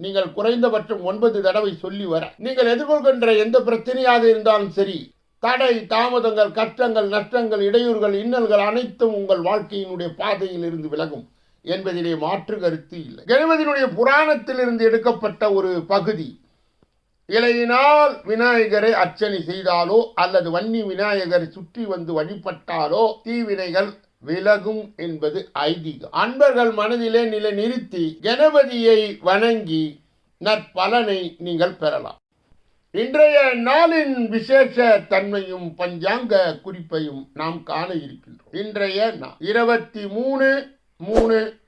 நீங்கள் குறைந்தபட்சம் ஒன்பது தடவை சொல்லி வர. நீங்கள் எதிர்கொள்கின்ற எந்த பிரச்சனையாக இருந்தாலும் சரி தடை தாமதங்கள் கஷ்டங்கள் நஷ்டங்கள் இடையூறுகள் இன்னல்கள் அனைத்தும் உங்கள் வாழ்க்கையினுடைய பாதையில் இருந்து விலகும் என்பதிலே மாற்று கருத்து இல்லை. கணபதியினுடைய புராணத்திலிருந்து எடுக்கப்பட்ட ஒரு பகுதி இலையினால் விநாயகரை அர்ச்சனை செய்தாலோ அல்லது வன்னி விநாயகரை சுற்றி வந்து வழிபட்டாலோ தீவினைகள் விலகும் என்பது ஐதீகம். அன்பர்கள் மனதிலே நிலை நிறுத்தி கணபதியை வணங்கி நற்பலனை நீங்கள் பெறலாம். இன்றைய நாளின் விசேஷ தன்மையும் பஞ்சாங்க குறிப்பையும் நாம் காண இருக்கின்றோம். இன்றைய நாள் இருபத்தி மூணு மூணு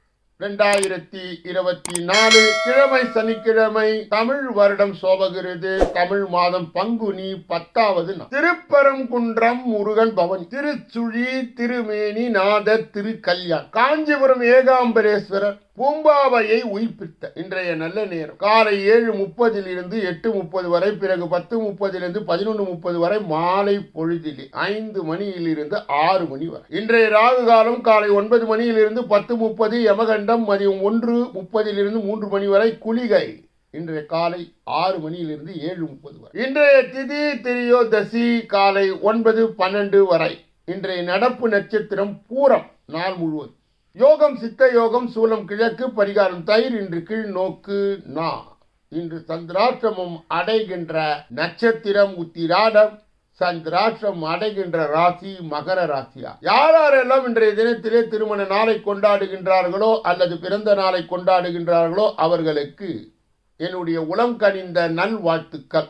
ரெண்டாயிரத்தி இருபத்தி நாலு கிழமை சனிக்கிழமை தமிழ் வருடம் சோபகிருது. தமிழ் மாதம் பங்குனி பத்தாவது நாள். திருப்பரங்குன்றம் முருகன் பவன் திருச்சுழி திருமேனி நாதர் திருக்கல்யாண் காஞ்சிபுரம் ஏகாம்பரேஸ்வரர் பூம்பாவையை உயிர்ப்பித்த. இன்றைய நல்ல நேரம். காலை ஏழு முப்பதிலிருந்து எட்டு முப்பது வரை பிறகு பத்து முப்பதிலிருந்து பதினொன்று முப்பது வரை மாலை பொழுதிலே ஐந்து மணியில் இருந்து ஆறு மணி வரை. இன்றைய ராகு காலம் காலை ஒன்பது மணியிலிருந்து பத்து முப்பது யமகண்டம் மதியம் ஒன்று முப்பதிலிருந்து மூன்று மணி வரை குளிகை. இன்றைய காலை ஆறு மணியிலிருந்து ஏழு முப்பது வரை. இன்றைய திதி திரியோதசி காலை ஒன்பது பன்னெண்டு வரை. இன்றைய நடப்பு நட்சத்திரம் பூரம் நாள் முழுவதும். யோகம் சித்த யோகம் சூலம் கிழக்கு பரிகாரம் தயிர் இன்று கீழ் நோக்கு நா. இன்று சந்திராஷ்டிரமம் அடைகின்ற நட்சத்திரம் உத்திராடம் சந்திராஷ்டிரம் அடைகின்ற ராசி மகர ராசியா. யார் யாரெல்லாம் இன்றைய தினத்திலே திருமண நாளை கொண்டாடுகின்றார்களோ அல்லது பிறந்த நாளை கொண்டாடுகின்றார்களோ அவர்களுக்கு என்னுடைய உளம் கனிந்த நல்வாழ்த்துக்கள்.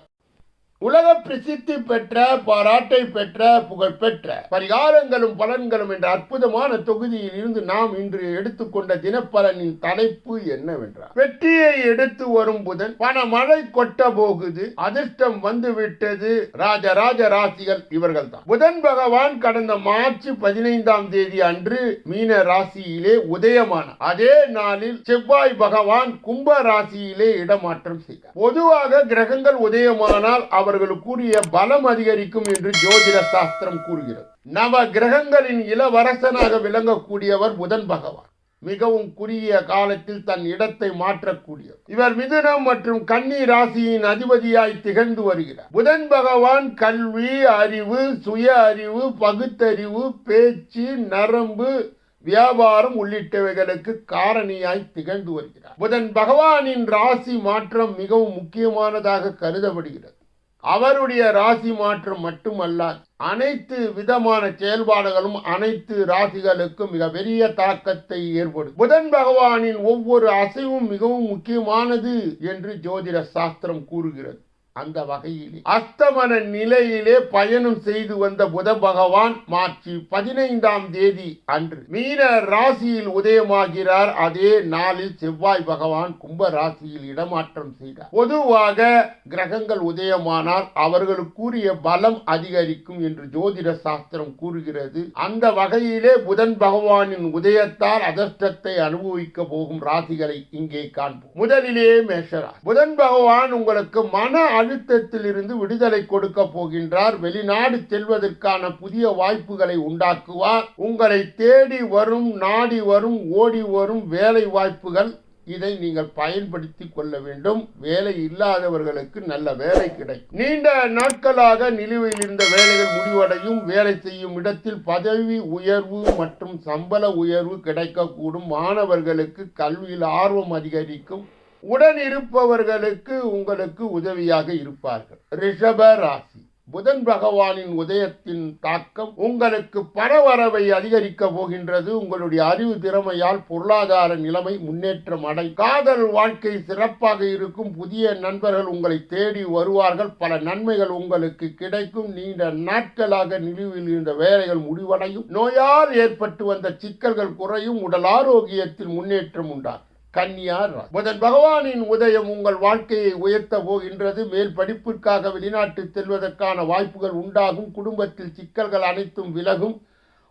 உலக பிரசித்தி பெற்ற பாராட்டை பெற்ற புகழ் பெற்ற பரிகாரங்களும் பலன்களும் என்ற அற்புதமான தொகுதியில் இருந்து நாம் இன்று எடுத்துக்கொண்ட தினப்பலனின் தலைப்பு என்னவென்றால் வெற்றியை எடுத்து வரும் புதன் பண மழை கொட்ட போகுது அதிர்ஷ்டம் வந்து விட்டது ராஜராஜ ராசிகள் இவர்கள் தான் புதன் பகவான் கடந்த மார்ச் பதினைந்தாம் தேதி அன்று மீன ராசியிலே உதயமான அதே நாளில் செவ்வாய் பகவான் கும்ப ராசியிலே இடமாற்றம் செய்தார். பொதுவாக கிரகங்கள் உதயமானால் அவர்களுக்குரிய பலம் அதிகரிக்கும் என்று ஜோதிட சாஸ்திரம் கூறுகிறது. நவ கிரகங்களின் இளவரசனாக விளங்கக்கூடியவர் புதன் பகவான். மிகவும் குறுகிய காலத்தில் தன் இடத்தை மாற்றக்கூடியவர். இவர் மிதுனம் மற்றும் கன்னி ராசியின் அதிபதியாய் திகழ்ந்து வருகிறார். புதன் பகவான் கல்வி அறிவு சுய அறிவு பகுத்தறிவு பேச்சு நரம்பு வியாபாரம் உள்ளிட்டவைகளுக்கு காரணியாய் திகழ்ந்து வருகிறார். புதன் பகவானின் ராசி மாற்றம் மிகவும் முக்கியமானதாக கருதப்படுகிறது. அவருடைய ராசி மாற்றம் மட்டுமல்ல அனைத்து விதமான செயல்பாடுகளும் அனைத்து ராசிகளுக்கும் மிக பெரிய தாக்கத்தை ஏற்படும். புதன் பகவானின் ஒவ்வொரு அசைவும் மிகவும் முக்கியமானது என்று ஜோதிட சாஸ்திரம் கூறுகிறது. அந்த வகையிலே. அஸ்தமன நிலையிலே பயணம் செய்து வந்த புத பகவான் மார்ச் பதினைந்தாம் தேதி அன்று மீன ராசியில் உதயமாகிறார். அதே நாளில் செவ்வாய் பகவான் கும்ப ராசியில் இடமாற்றம் செய்தார். பொதுவாக கிரகங்கள் உதயமானால் அவர்களுக்குரிய பலம் அதிகரிக்கும் என்று ஜோதிட சாஸ்திரம் கூறுகிறது. அந்த வகையிலே புதன் பகவானின் உதயத்தால் அதிர்ஷ்டத்தை அனுபவிக்க போகும் ராசிகளை இங்கே காண்போம். முதலிலே மேஷரா புதன் பகவான் உங்களுக்கு மன அழுத்தத்தில் இருந்து விடுதலை கொடுக்க போகின்றார். வெளிநாடு செல்வதற்கான புதிய வாய்ப்புகளை உண்டாக்குவார். உங்களை தேடி வரும் நாடி வரும் ஓடி வரும் வேலை வாய்ப்புகள் இதை நீங்கள் பயன்படுத்தி கொள்ள வேண்டும். வேலை இல்லாதவர்களுக்கு நல்ல வேலை கிடைக்கும். நீண்ட நாட்களாக நிலுவையில் இருந்த வேலைகள் முடிவடையும். வேலை செய்யும் இடத்தில் பதவி உயர்வு மற்றும் சம்பள உயர்வு கிடைக்கக்கூடும். மாணவர்களுக்கு கல்வியில் ஆர்வம் அதிகரிக்கும். உடன் இருப்பவர்களுக்கு உங்களுக்கு உதவியாக இருப்பார்கள். ரிஷப ராசி. புதன் பகவானின் உதயத்தின் தாக்கம் உங்களுக்கு பரவரவை அதிகரிக்க போகின்றது. உங்களுடைய அறிவு திறமையால் பொருளாதார நிலைமை முன்னேற்றம் அடை காதல் வாழ்க்கை சிறப்பாக இருக்கும். புதிய நண்பர்கள் உங்களை தேடி வருவார்கள். பல நன்மைகள் உங்களுக்கு கிடைக்கும். நீண்ட நாட்களாக நிலுவில் இருந்த வேலைகள் முடிவடையும். நோயால் ஏற்பட்டு வந்த சிக்கல்கள் குறையும். உடல் ஆரோக்கியத்தில் முன்னேற்றம் உண்டாகும். கன்னியார். புதன் பகவானின் உதயம் உங்கள் வாழ்க்கையை உயர்த்த போகின்றது. மேல் படிப்பிற்காக வெளிநாட்டு செல்வதற்கான வாய்ப்புகள் உண்டாகும். குடும்பத்தில் சிக்கல்கள் அனைத்தும் விலகும்.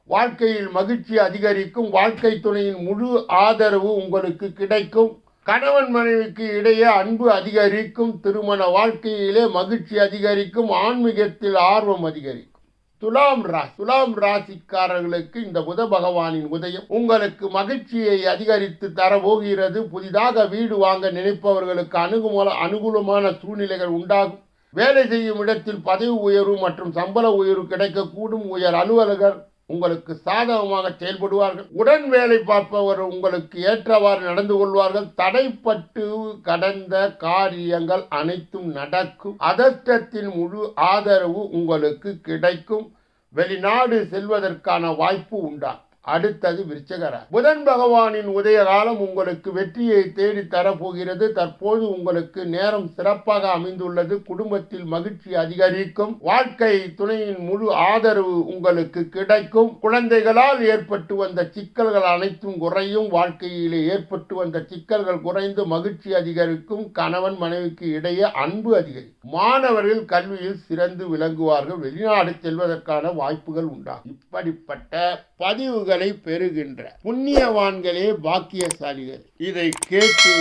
வாழ்க்கையில் மகிழ்ச்சி அதிகரிக்கும். வாழ்க்கை துணையின் முழு ஆதரவு உங்களுக்கு கிடைக்கும். கணவன் மனைவிக்கு இடையே அன்பு அதிகரிக்கும். திருமண வாழ்க்கையிலே மகிழ்ச்சி அதிகரிக்கும். ஆன்மீகத்தில் ஆர்வம் அதிகரிக்கும். துலாம் ராசி துலாம் ராசிக்காரர்களுக்கு இந்த புத பகவானின் உதயம் உங்களுக்கு மகிழ்ச்சியை அதிகரித்து தரப்போகிறது புதிதாக வீடு வாங்க நினைப்பவர்களுக்கு அணுகுமல அனுகூலமான சூழ்நிலைகள் உண்டாகும். வேலை செய்யும் இடத்தில் பதவி உயர்வு மற்றும் சம்பள உயர்வு கிடைக்கக்கூடும். உயர் அலுவலகர் உங்களுக்கு சாதகமாக செயல்படுவார்கள். உடன் வேலை பார்ப்பவர் உங்களுக்கு ஏற்றவாறு நடந்து கொள்வார்கள். தடைப்பட்டு கடந்த காரியங்கள் அனைத்தும் நடக்கும். அதர்ஷ்டத்தின் முழு ஆதரவு உங்களுக்கு கிடைக்கும். வெளிநாடு செல்வதற்கான வாய்ப்பு உண்டாகும். அடுத்தது விருச்சகர புதன் பகவானின் உதய காலம் உங்களுக்கு வெற்றியை தேடி தரப்போகிறது. தற்போது உங்களுக்கு நேரம் சிறப்பாக அமைந்துள்ளது. குடும்பத்தில் மகிழ்ச்சி அதிகரிக்கும். வாழ்க்கை துணையின் முழு ஆதரவு உங்களுக்கு கிடைக்கும். குழந்தைகளால் ஏற்பட்டு வந்த சிக்கல்கள் அனைத்தும் குறையும். வாழ்க்கையிலே ஏற்பட்டு வந்த சிக்கல்கள் குறைந்து மகிழ்ச்சி அதிகரிக்கும். கணவன் மனைவிக்கு இடையே அன்பு அதிகரிக்கும். மாணவர்கள் கல்வியில் சிறந்து விளங்குவார்கள். வெளிநாடு செல்வதற்கான வாய்ப்புகள் உண்டாகும். இப்படிப்பட்ட பதிவுகள் பெறுகின்ற புண்ணியவான்களே பாக்கியசாலிகள். இதை கேட்டு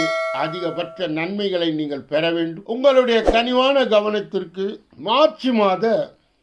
அதிகபட்ச நன்மைகளை நீங்கள் பெற வேண்டும். உங்களுடைய கனிவான கவனத்திற்கு மார்ச் மாத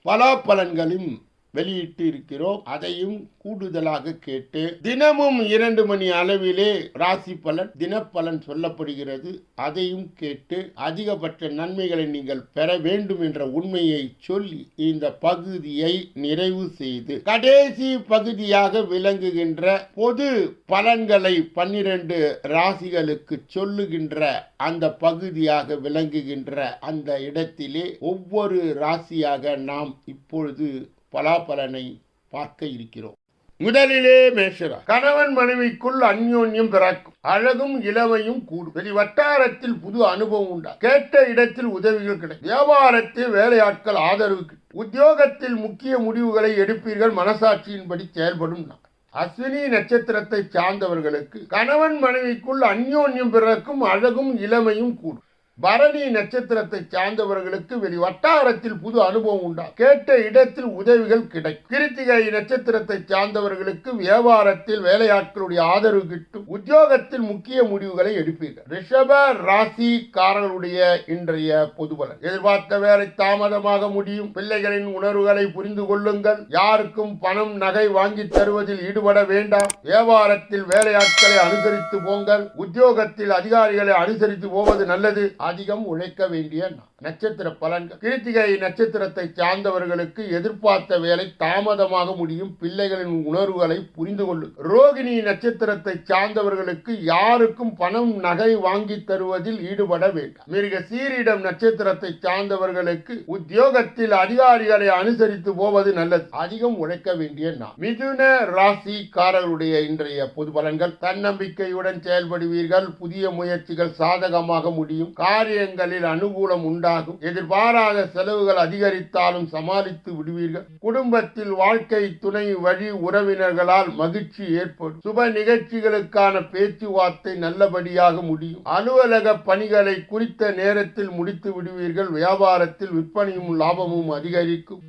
பலாப்பலன்களின் வெளியிட்டு இருக்கிறோம் அதையும் கூடுதலாக கேட்டு தினமும் இரண்டு மணி அளவிலே ராசி பலன் தினப்பலன் சொல்லப்படுகிறது. அதையும் கேட்டு அதிகபட்ச நன்மைகளை நீங்கள் பெற வேண்டும் என்ற உண்மையை சொல்லி இந்த பகுதியை நிறைவு செய்து கடைசி பகுதியாக விளங்குகின்ற பொது பலன்களை பன்னிரண்டு ராசிகளுக்கு சொல்லுகின்ற அந்த பகுதியாக விளங்குகின்ற அந்த இடத்திலே ஒவ்வொரு ராசியாக நாம் இப்பொழுது பலாபலனை பார்க்க இருக்கிறோம். முதலிலே மேஷரா கணவன் மனைவிக்குள் அந்யோன்யம் பிறக்கும். அழகும் இளமையும் கூடும். வெளி வட்டாரத்தில் புது அனுபவம் உண்டா கேட்ட இடத்தில் உதவிகள் கிடைக்கும். வியாபாரத்தில் வேலையாட்கள் ஆதரவு கிட்டும். உத்தியோகத்தில் முக்கிய முடிவுகளை எடுப்பீர்கள். மனசாட்சியின்படி செயல்படும் அஸ்வினி நட்சத்திரத்தை சார்ந்தவர்களுக்கு கணவன் மனைவிக்குள் அந்யோன்யம் பிறக்கும். அழகும் இளமையும் கூடும். பரணி நட்சத்திரத்தை சார்ந்தவர்களுக்கு வெளி வட்டாரத்தில் புது அனுபவம் உண்டா? கேட்ட இடத்தில் உதவிகள் கிடைக்கும். கிருத்திகை நட்சத்திரத்தை சார்ந்தவர்களுக்கு வியாபாரத்தில் வேலையாட்களுடைய ஆதரவு கிட்டும். உத்தியோகத்தில் முக்கிய முடிவுகளை எடுப்பீர்கள். ரிஷப ராசிக்காரர்களுடைய இன்றைய பொதுபலன். எதிர்பார்த்த வேலை தாமதமாக முடியும். பிள்ளைகளின் உணர்வுகளை புரிந்து கொள்ளுங்கள். யாருக்கும் பணம் நகை வாங்கி தருவதில் ஈடுபட வேண்டாம். வியாபாரத்தில் வேலையாட்களை அனுசரித்து போங்கள். உத்தியோகத்தில் அதிகாரிகளை அனுசரித்து போவது நல்லது. அதிகம் உழைக்க வேண்டிய நாள். நட்சத்திர பலன்கள் கிருத்திகை நட்சத்திரத்தை சார்ந்தவர்களுக்கு எதிர்பார்த்த வேலை தாமதமாக முடியும். பிள்ளைகளின் உணர்வுகளை புரிந்து கொள்ளும் ரோகிணி நட்சத்திரத்தை சார்ந்தவர்களுக்கு யாருக்கும் பணம் நகை வாங்கி தருவதில் ஈடுபட வேண்டாம். மிருக சீரிடம் நட்சத்திரத்தை சார்ந்தவர்களுக்கு உத்தியோகத்தில் அதிகாரிகளை அனுசரித்து போவது நல்லது. அதிகம் உழைக்க வேண்டிய நாள். மிதுன ராசிக்காரர்களுடைய இன்றைய பொது பலன்கள். தன்னம்பிக்கையுடன் செயல்படுவீர்கள். புதிய முயற்சிகள் சாதகமாக முடியும். காரியங்களில் அனுகூலம் உண்டாகும் எதிர்பாராத செலவுகள் அதிகரித்தாலும் சமாளித்து விடுவீர்கள். குடும்பத்தில் வாழ்க்கை துணை வழி உறவினர்களால் மகிழ்ச்சி ஏற்படும். சுப நிகழ்ச்சிகளுக்கான பேச்சுவார்த்தை நல்லபடியாக முடியும். அலுவலக பணிகளை குறித்த நேரத்தில் முடித்து விடுவீர்கள். வியாபாரத்தில் விற்பனையும் லாபமும் அதிகரிக்கும்.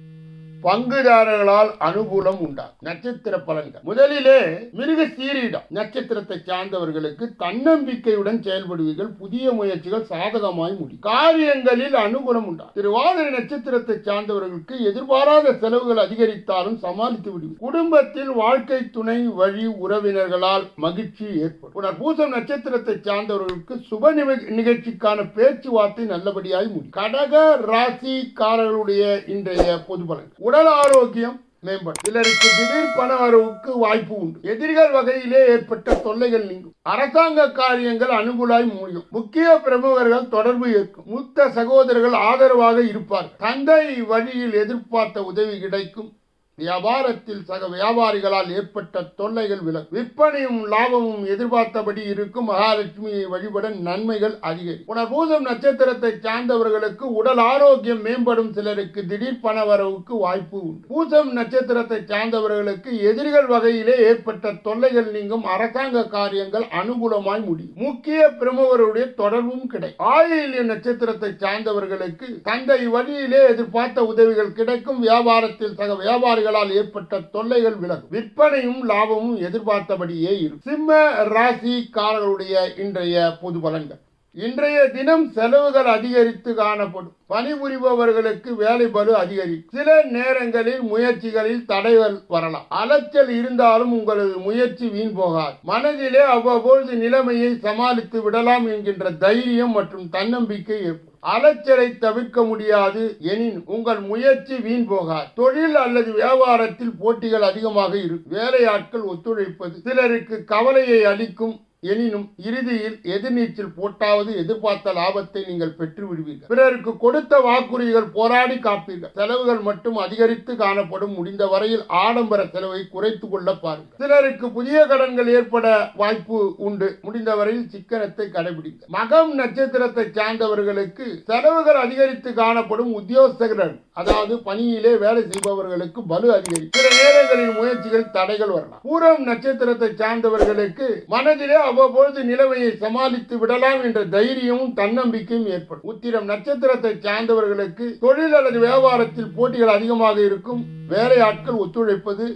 பங்குதாரர்களால் அனுகூலம் உண்டாகும் நட்சத்திர பலன்கள். முதலிலே மிருக சீரிடம் நட்சத்திரத்தை சார்ந்தவர்களுக்கு தன்னம்பிக்கையுடன் செயல்படுவீர்கள் புதிய முயற்சிகள் சாதகமாய் முடியும். காரியங்களில் அனுகூலம் உண்டாகும் திருவாதிரை நட்சத்திரத்தை சார்ந்தவர்களுக்கு எதிர்பாராத செலவுகள் அதிகரித்தாலும் சமாளித்து விடுவீர்கள். குடும்பத்தில் வாழ்க்கை துணை வழி உறவினர்களால் மகிழ்ச்சி ஏற்படும். புனர்பூசம் நட்சத்திரத்தை சார்ந்தவர்களுக்கு சுப நிகழ்ச்சிக்கான பேச்சுவார்த்தை நல்லபடியாய் முடியும். கடக ராசிக்காரர்களுடைய இன்றைய பொது பலன். உடல் ஆரோக்கியம் மேம்படும். சிலருக்கு திடீர் பண வரவுக்கு வாய்ப்பு உண்டு. எதிரிகள் வகையிலே ஏற்பட்ட தொல்லைகள் நீங்கும். அரசாங்க காரியங்கள் அனுகூலாய் முடியும். முக்கிய பிரமுகர்கள் தொடர்பு ஏற்கும். மூத்த சகோதரர்கள் ஆதரவாக இருப்பார் தந்தை வழியில் எதிர்பார்த்த உதவி கிடைக்கும். வியாபாரத்தில் சக வியாபாரிகளால் ஏற்பட்ட தொல்லைகள் விலகும் விற்பனையும் லாபமும் எதிர்பார்த்தபடி இருக்கும் மகாலட்சுமியை வழிபட நன்மைகள் அதிகரிக்கும் புனர்பூசம் நட்சத்திரத்தை சார்ந்தவர்களுக்கு உடல் ஆரோக்கியம் மேம்படும் சிலருக்கு திடீர் பண வரவுக்கு வாய்ப்பு உண்டு. பூசம் நட்சத்திரத்தை சார்ந்தவர்களுக்கு எதிரிகள் வகையிலே ஏற்பட்ட தொல்லைகள் நீங்கும் அரசாங்க காரியங்கள் அனுகூலமாய் முடியும். முக்கிய பிரமுகருடைய தொடர்பும் கிடைக்கும். ஆயில்ய நட்சத்திரத்தை சார்ந்தவர்களுக்கு தந்தை வழியிலே எதிர்பார்த்த உதவிகள் கிடைக்கும். வியாபாரத்தில் சக வியாபாரிகளால் ஏற்பட்ட தொல்லைகள் விலகும். விற்பனையும் லாபமும் எதிர்பார்த்தபடியே இருக்கும். சிம்ம ராசிக்காரர்களுடைய இன்றைய பொது பலன்கள். இன்றைய தினம் செலவுகள் அதிகரித்து காணப்படும். பணிபுரிபவர்களுக்கு வேலை பலு அதிகரிக்கும். சில நேரங்களில் முயற்சிகளில் தடைகள் வரலாம். அலைச்சல் இருந்தாலும் உங்களது முயற்சி வீண் போகாது. மனதிலே அவ்வப்பொழுது நிலைமையை சமாளித்து விடலாம் என்கின்ற தைரியம் மற்றும் தன்னம்பிக்கை ஏற்படும். அலைச்சலை தவிர்க்க முடியாது எனின் உங்கள் முயற்சி வீண் போகாது தொழில் அல்லது வியாபாரத்தில் போட்டிகள் அதிகமாக இருக்கும் வேலையாட்கள் ஒத்துழைப்பது. சிலருக்கு கவலையை அளிக்கும் எனினும் இறுதியில் எதிர்நீச்சல் போட்டாவது எதிர்பார்த்த லாபத்தை நீங்கள் பெற்று விடுவீர்கள் பிறருக்கு கொடுத்த வாக்குறுதிகள் போராடி காப்பீர்கள். செலவுகள் மட்டும் அதிகரித்து காணப்படும் முடிந்த வரையில் ஆடம்பர செலவை குறைத்துக் கொள்ள பாருங்கள். சிலருக்கு புதிய கடன்கள் ஏற்பட வாய்ப்பு உண்டு. முடிந்த வரையில் சிக்கனத்தை கடைபிடிங்க மகம் நட்சத்திரத்தை சார்ந்தவர்களுக்கு செலவுகள் அதிகரித்து காணப்படும் உத்தியோகஸ்தர்கள் அதாவது பணியிலே வேலை செய்பவர்களுக்கு பலு அதிகரிக்கும். சில நேரங்களில் முயற்சிகள் தடைகள் வரலாம். பூரம் நட்சத்திரத்தை சார்ந்தவர்களுக்கு மனதிலே அவ்வப்பொழுது நிலவையை சமாளித்து விடலாம் என்ற தைரியமும் தன்னம்பிக்கையும் ஏற்படும். உத்திரம் நட்சத்திரத்தை சார்ந்தவர்களுக்கு தொழில் அல்லது வியாபாரத்தில் போட்டிகள் அதிகமாக இருக்கும். வேலையாட்கள் ஒத்துழைப்பது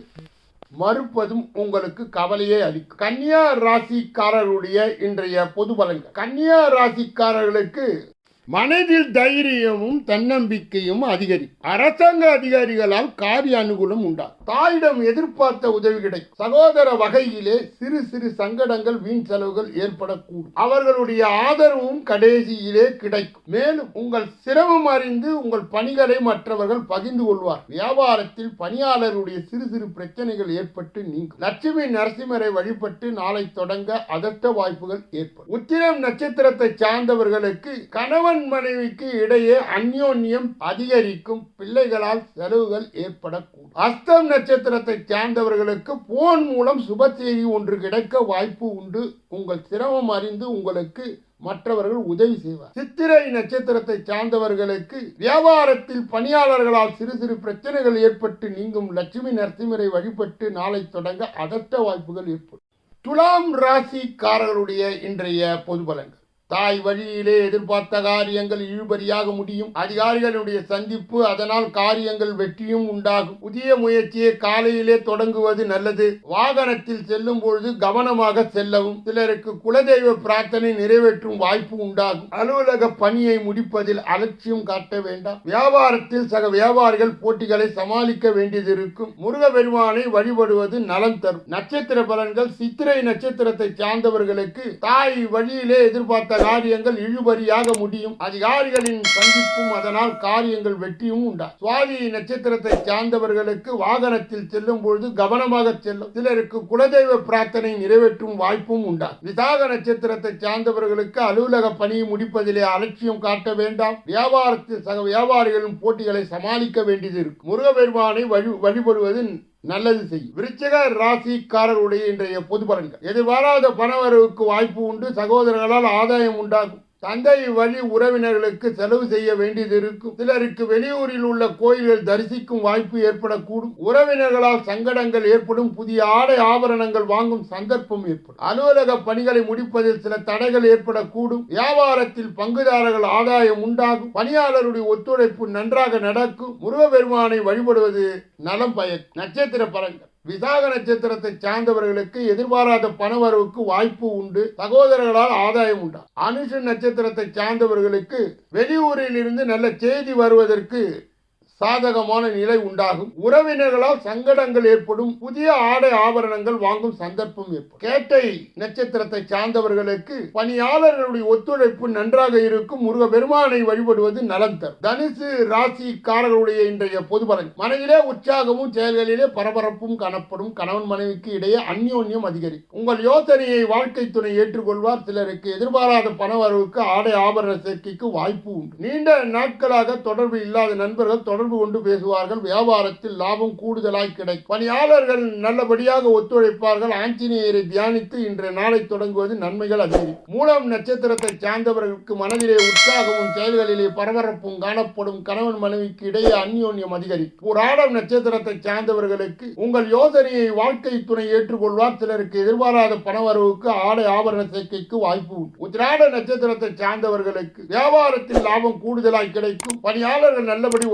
மறுப்பதும் உங்களுக்கு கவலையை அளிக்கும். கன்னியா ராசிக்காரர்களுடைய இன்றைய பொது பலன்கள் கன்னியா ராசிக்காரர்களுக்கு மனதில் தைரியமும் தன்னம்பிக்கையும் அதிகரிக்கும் அரசாங்க அதிகாரிகளால் காரிய அனுகூலம் உண்டாகும் தாயிடம் எதிர்பார்த்த உதவி கிடைக்கும் சகோதர வகையிலே சிறு சிறு சங்கடங்கள் வீண் செலவுகள் ஏற்படக்கூடும். அவர்களுடைய ஆதரவும் கடைசியிலே கிடைக்கும். மேலும் உங்கள் சிரமம் அறிந்து உங்கள் பணிகளை மற்றவர்கள் பகிர்ந்து கொள்வார். வியாபாரத்தில் பணியாளருடைய சிறு சிறு பிரச்சனைகள் ஏற்பட்டு நீங்கும். லட்சுமி நரசிம்மரை வழிபட்டு நாளை தொடங்க அதட்ட வாய்ப்புகள் ஏற்படும். உத்திரம் நட்சத்திரத்தை சார்ந்தவர்களுக்கு கணவன் மனைவிக்கு இடையே அந்யோன்யம் அதிகரிக்கும். பிள்ளைகளால் செலவுகள் ஏற்படக்கூடும். அஸ்தம் நட்சத்திரத்தை சார்ந்தவர்களுக்கு போன் மூலம் சுப செய்தி ஒன்று கிடைக்க வாய்ப்பு உண்டு. உங்கள் சிரமம் அறிந்து உங்களுக்கு மற்றவர்கள் உதவி செய்வார். சித்திரை நட்சத்திரத்தை சார்ந்தவர்களுக்கு வியாபாரத்தில் பணியாளர்களால் சிறு சிறு பிரச்சனைகள் ஏற்பட்டு நீங்கும் லட்சுமி நரசிம்மரை வழிபட்டு நாளை தொடங்க அதட்ட வாய்ப்புகள் ஏற்படும். துலாம் ராசிக்காரர்களுடைய இன்றைய பொது பலன்கள். தாய் வழியிலே எதிர்பார்த்த காரியங்கள் இழுபறியாக முடியும். அதிகாரிகளுடைய சந்திப்பு அதனால் காரியங்கள் வெற்றியும் உண்டாகும். புதிய முயற்சியை காலையிலே தொடங்குவது நல்லது. வாகனத்தில் செல்லும் பொழுது கவனமாக செல்லவும். சிலருக்கு குலதெய்வ பிரார்த்தனை நிறைவேற்றும் வாய்ப்பு உண்டாகும். அலுவலக பணியை முடிப்பதில் அலட்சியம் காட்ட வேண்டாம். வியாபாரத்தில் சக வியாபாரிகள் போட்டிகளை சமாளிக்க வேண்டியது இருக்கும். முருக பெருமானை வழிபடுவது நலம் தரும். நட்சத்திர பலன்கள் சித்திரை நட்சத்திரத்தை சார்ந்தவர்களுக்கு தாய் வழியிலே எதிர்பார்த்த காரியங்கள் இழுபறியாக முடியும். அதிகாரிகளின் சந்திப்பும் அதனால் காரியங்கள் வெற்றியும் உண்டா? சுவாதி நட்சத்திரத்தை சார்ந்தவர்களுக்கு வாகனத்தில் செல்லும் பொழுது கவனமாக செல்லும். சிலருக்கு குலதெய்வ பிரார்த்தனை நிறைவேற்றும் வாய்ப்பும் உண்டா? விசாக நட்சத்திரத்தை சார்ந்தவர்களுக்கு அலுவலக பணியை முடிப்பதிலே அலட்சியம் காட்ட வேண்டாம். வியாபாரத்தில் சக வியாபாரிகளின் போட்டிகளை சமாளிக்க வேண்டியது இருக்கும். முருகபெருமானை வழி வழிபடுவது நல்லது செய்யும் விருச்சக ராசிக்காரர்களுடைய இன்றைய பொது பலன்கள். எதிர்பாராத பணவரவுக்கு வாய்ப்பு உண்டு. சகோதரர்களால் ஆதாயம் உண்டாகும். தந்தை வழி உறவினர்களுக்கு செலவு செய்ய வேண்டியது இருக்கும். சிலருக்கு வெளியூரில் உள்ள கோயில்கள் தரிசிக்கும் வாய்ப்பு ஏற்படக்கூடும். உறவினர்களால் சங்கடங்கள் ஏற்படும். புதிய ஆடை ஆபரணங்கள் வாங்கும் சந்தர்ப்பம் ஏற்படும். அலுவலக பணிகளை முடிப்பதில் சில தடைகள் ஏற்படக்கூடும். வியாபாரத்தில் பங்குதாரர்கள் ஆதாயம் உண்டாகும். பணியாளருடைய ஒத்துழைப்பு நன்றாக நடக்கும். முருகப்பெருமானை வழிபடுவது நலம் பயக்கும் நட்சத்திர பலன்கள் விசாக நட்சத்திரத்தை சார்ந்தவர்களுக்கு எதிர்பாராத பணவரவுக்கு வாய்ப்பு உண்டு. சகோதரர்களால் ஆதாயம் உண்டா? அனுஷ நட்சத்திரத்தை சார்ந்தவர்களுக்கு வெளியூரில் இருந்து நல்ல செய்தி வருவதற்கு சாதகமான நிலை உண்டாகும். உறவினர்களால் சங்கடங்கள் ஏற்படும். புதிய ஆடை ஆபரணங்கள் வாங்கும் சந்தர்ப்பம் ஏற்படும். கேட்டை நட்சத்திரத்தை சார்ந்தவர்களுக்கு பணியாளர்களுடைய ஒத்துழைப்பு நன்றாக இருக்கும். முருக பெருமானை வழிபடுவது நலம் தரும். தனுசு ராசிக்காரர்களுடைய இன்றைய பொது பலன். மனதிலே உற்சாகமும் செயல்களிலே பரபரப்பும் காணப்படும். கணவன் மனைவிக்கு இடையே அந்யோன்யம் அதிகரிக்கும். உங்கள் யோசனையை வாழ்க்கை துணை ஏற்றுக்கொள்வார். சிலருக்கு எதிர்பாராத பணவரவுக்கு ஆடை ஆபரண சேர்க்கைக்கு வாய்ப்பு உண்டு. நீண்ட நாட்களாக தொடர்பு இல்லாத நண்பர்கள் தொடர்பு தொடர்பு கொண்டு பேசுவார்கள். வியாபாரத்தில் லாபம் கூடுதலாய் கிடைக்கும். பணியாளர்கள் நல்லபடியாக ஒத்துழைப்பார்கள். ஆஞ்சநேயரை தியானித்து இன்றைய நாளை தொடங்குவது நன்மைகள் அதிகரிக்கும். மூலம் நட்சத்திரத்தை சார்ந்தவர்களுக்கு மனதிலே உற்சாகமும் செயல்களிலே பரபரப்பும் காணப்படும். கணவன் மனைவிக்கு இடையே அந்யோன்யம் அதிகரிக்கும். ஆடம் நட்சத்திரத்தை சார்ந்தவர்களுக்கு உங்கள் யோசனையை வாழ்க்கை துணை ஏற்றுக்கொள்வார். சிலருக்கு எதிர்பாராத பணவரவுக்கு ஆடை ஆபரண சேர்க்கைக்கு வாய்ப்பு உண்டு. உத்திராட நட்சத்திரத்தை சார்ந்தவர்களுக்கு வியாபாரத்தில் லாபம் கூடுதலாய் கிடைக்கும். பணியாளர்கள் நல்லபடி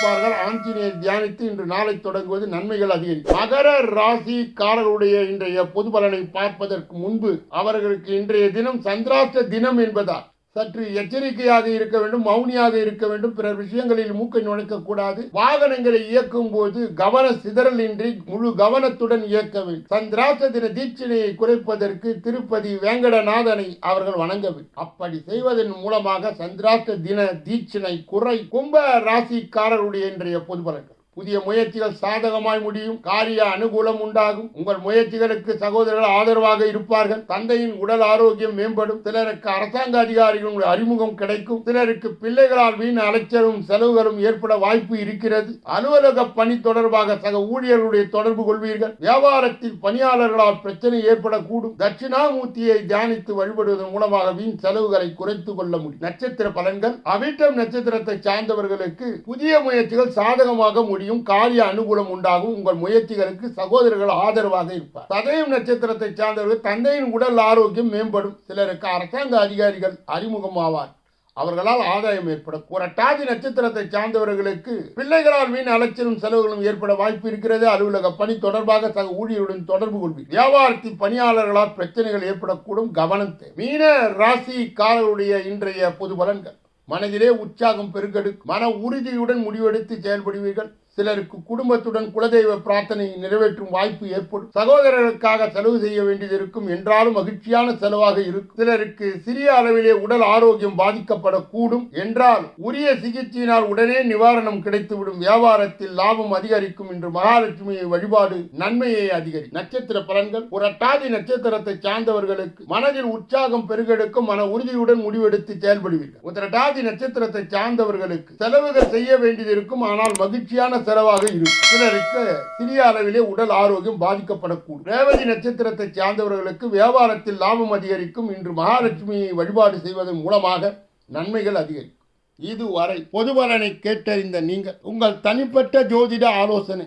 இருப்பார்கள். ஆஞ்சநேயர் தியானித்து இன்று நாளை தொடங்குவது நன்மைகள் அதிகரிக்கும். மகர ராசிக்காரர்களுடைய இன்றைய பொது பலனை பார்ப்பதற்கு முன்பு அவர்களுக்கு இன்றைய தினம் சந்திராஷ்ட தினம் என்பதால் சற்று எச்சரிக்கையாக இருக்க வேண்டும் மௌனியாக இருக்க வேண்டும். பிறர் விஷயங்களில் மூக்கை நுழைக்கக்கூடாது வாகனங்களை இயக்கும் போது கவன சிதறலின்றி முழு கவனத்துடன் இயக்க வேண்டும். சந்திராச தின தீட்சணையை குறைப்பதற்கு திருப்பதி வேங்கடநாதனை அவர்கள் வணங்க வேண்டும். அப்படி செய்வதன் மூலமாக சந்திராச தின தீட்சணை குறை கும்ப ராசிக்காரருடைய இன்றைய பொது பலன்கள். புதிய முயற்சிகள் சாதகமாய் முடியும் காரிய அனுகூலம் உண்டாகும். உங்கள் முயற்சிகளுக்கு சகோதரர்கள் ஆதரவாக இருப்பார்கள். தந்தையின் உடல் ஆரோக்கியம் மேம்படும். சிலருக்கு அரசாங்க அதிகாரிகளுடைய அறிமுகம் கிடைக்கும். சிலருக்கு பிள்ளைகளால் வீண் அலைச்சலும் செலவுகளும் ஏற்பட வாய்ப்பு இருக்கிறது. அலுவலக பணி தொடர்பாக சக ஊழியர்களுடைய தொடர்பு கொள்வீர்கள். வியாபாரத்தில் பணியாளர்களால் பிரச்சனை ஏற்படக்கூடும். தட்சிணாமூர்த்தியை தியானித்து வழிபடுவதன் மூலமாக வீண் செலவுகளை குறைத்துக் கொள்ள முடியும். நட்சத்திர பலன்கள். அவிட்டம் நட்சத்திரத்தை சார்ந்தவர்களுக்கு புதிய முயற்சிகள் சாதகமாக முடியும். காரிய அனுகூலம் உண்டாகும். உங்கள் முயற்சிகளுக்கு சகோதரர்கள் ஆதரவாக இருப்பார். சதயம் நட்சத்திரத்தை சார்ந்தவர்கள் தந்தையின் உடல் ஆரோக்கியம் மேம்படும். சிலருக்கு அரசாங்க அதிகாரிகள் அறிமுகமாவார். அவர்களால் ஆதாயம் ஏற்படும். புரட்டாதி நட்சத்திரத்தை சார்ந்தவர்களுக்கு பிள்ளைகளால் மீன் அலைச்சலும் செலவுகளும் ஏற்பட வாய்ப்பு இருக்கிறது. அலுவலக பணி தொடர்பாக சக ஊழியருடன் தொடர்பு கொள்வீர். வியாபாரத்தில் பணியாளர்களால் பிரச்சனைகள் ஏற்படக்கூடும். கவனத்தை மீன ராசிக்காரருடைய இன்றைய பொது பலன்கள். மனதிலே உற்சாகம் பெருக்கெடுக்கும் மன உறுதியுடன் முடிவெடுத்து செயல்படுவீர்கள். சிலருக்கு குடும்பத்துடன் குலதெய்வ பிரார்த்தனை நிறைவேற்றும் வாய்ப்பு ஏற்படும். சகோதரர்களுக்காக செலவு செய்ய வேண்டியது இருக்கும் என்றாலும் மகிழ்ச்சியான செலவாக இருக்கும். சிலருக்கு சிறிய அளவிலே உடல் ஆரோக்கியம் பாதிக்கப்படக்கூடும் என்றால் உரிய சிகிச்சையினால் உடனே நிவாரணம் கிடைத்துவிடும். வியாபாரத்தில் லாபம் அதிகரிக்கும் என்று மகாலட்சுமியை வழிபாடு நன்மையை அதிகரிக்கும். நட்சத்திர பலன்கள். ஒரு அட்டாதி நட்சத்திரத்தை சார்ந்தவர்களுக்கு மனதில் உற்சாகம் பெருகெடுக்கும் மன உறுதியுடன் முடிவெடுத்து செயல்படுவீர்கள். உத்திரட்டாதி நட்சத்திரத்தை சார்ந்தவர்களுக்கு செலவுகள் செய்ய வேண்டியது இருக்கும். ஆனால் மகிழ்ச்சியான செலவாக இருக்கும். சிலருக்கு சிறிய அளவிலே உடல் ஆரோக்கியம் பாதிக்கப்படக்கூடும். ரேவதி நட்சத்திரத்தை சார்ந்தவர்களுக்கு வியாபாரத்தில் லாபம் அதிகரிக்கும். இன்று மகாலட்சுமியை வழிபாடு செய்வதன் மூலமாக நன்மைகள் அதிகரிக்கும். இதுவரை பொதுபலனை கேட்டறிந்த நீங்கள் உங்கள் தனிப்பட்ட ஜோதிட ஆலோசனை